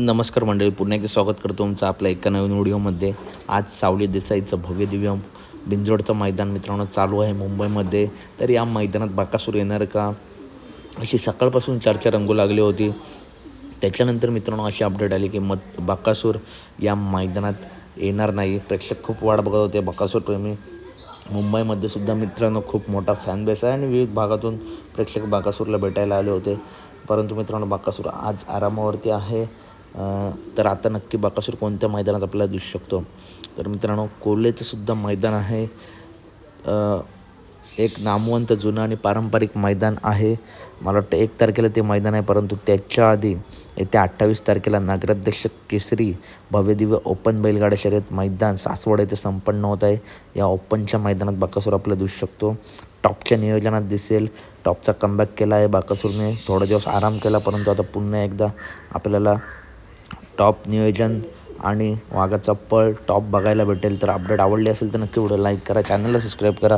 नमस्कार मंडळी पुन्हा एकदा स्वागत करतो तुमचं आपल्या एका नवीन व्हिडिओमध्ये. आज सावली देसाईचं भव्य दिव्य बिंजोडचं मैदान मित्रांनो चालू आहे मुंबईमध्ये. तर या मैदानात बाकासूर येणार का? अशी सकाळपासून चर्चा रंगू लागली होती. त्याच्यानंतर मित्रांनो अशी अपडेट आली की मत बाकासूर या मैदानात येणार नाही. प्रेक्षक खूप वाट बघत होते. बाकासूर प्रेमी मुंबईमध्ये सुद्धा मित्रांनो खूप मोठा फॅन बेस आहे आणि विविध भागातून प्रेक्षक बाकासूरला भेटायला आले होते. परंतु मित्रांनो बाकासूर आज आरामावरती आहे. तर आता नक्की बाकासूर कोणत्या मैदानात आपल्याला दिसू शकतो? तर मित्रांनो कोल्हेचं सुद्धा मैदान आहे. एक नामवंत जुनं आणि पारंपरिक मैदान आहे. मला वाटतं एक तारखेला ते मैदान आहे परंतु त्याच्या आधी येत्या अठ्ठावीस तारखेला नगराध्यक्ष केसरी भव्यदिव्य ओपन बैलगाडा शर्यत मैदान सासवड येथे संपन्न होत आहे. या ओपनच्या मैदानात बाकासूर आपल्याला दिसू शकतो. टॉपच्या नियोजनात दिसेल. टॉपचा कमबॅक केला आहे बाकासूरने. थोडा दिवस आराम केला परंतु आता पुन्हा एकदा आपल्याला टॉप नियोजन आणि वाघा पळ टॉप बघायला भेटेल. तर अपडेट आवडली असेल तर नक्की व्हिडिओ लाईक करा चॅनलला सबस्क्राईब करा.